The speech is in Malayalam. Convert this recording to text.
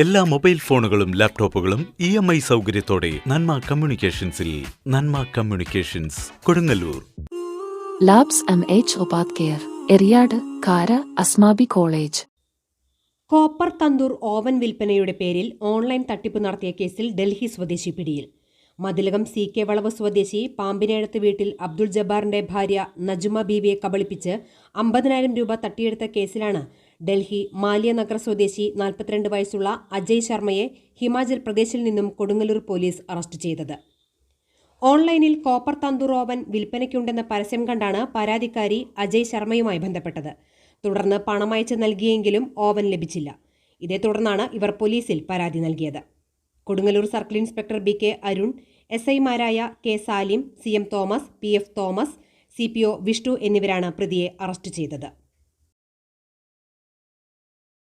എല്ലാ മൊബൈൽ ഫോണുകളും ലാപ്ടോപ്പുകളും ഇ എം ഐ സൗകര്യത്തോടെ Nanma കമ്മ്യൂണിക്കേഷൻസിൽ Nanma communications Kodungallur. Labs M H ഒബാത് care Eriyad Kara Asmabi college. Copper tandoor oven വിൽപ്പനയുടെ പേരിൽ ഓൺലൈൻ തട്ടിപ്പ് നടത്തിയ കേസിൽ ഡൽഹി സ്വദേശി പിടിയിൽ. മതിലകം സി കെ വളവ് സ്വദേശി പാമ്പിനേഴത്ത് വീട്ടിൽ അബ്ദുൾ ജബ്ബാറിന്റെ ഭാര്യ നജുമ ബീവിയെ കബളിപ്പിച്ച് അമ്പതിനായിരം രൂപ തട്ടിയെടുത്ത കേസിലാണ് ഡൽഹി മാലിയനഗർ സ്വദേശി നാൽപ്പത്തിരണ്ട് വയസ്സുള്ള അജയ് ശർമ്മയെ ഹിമാചൽ പ്രദേശിൽ നിന്നും കൊടുങ്ങല്ലൂർ പോലീസ് അറസ്റ്റ് ചെയ്തത്. ഓൺലൈനിൽ കോപ്പർ തന്തൂർ ഓവൻ വിൽപ്പനയ്ക്കുണ്ടെന്ന പരസ്യം കണ്ടാണ് പരാതിക്കാരി അജയ് ശർമ്മയുമായി ബന്ധപ്പെട്ടത്. തുടർന്ന് പണമയച്ച് നൽകിയെങ്കിലും ഓവൻ ലഭിച്ചില്ല. ഇതേ തുടർന്നാണ് ഇവർ പോലീസിൽ പരാതി നൽകിയത്. Kodungallur circle inspector B K Arun S ഐമാരായ K Salim C M Thomas P F Thomas C P O Vishnu എന്നിവരാണ് പ്രതിയെ അറസ്റ്റ് ചെയ്തത്.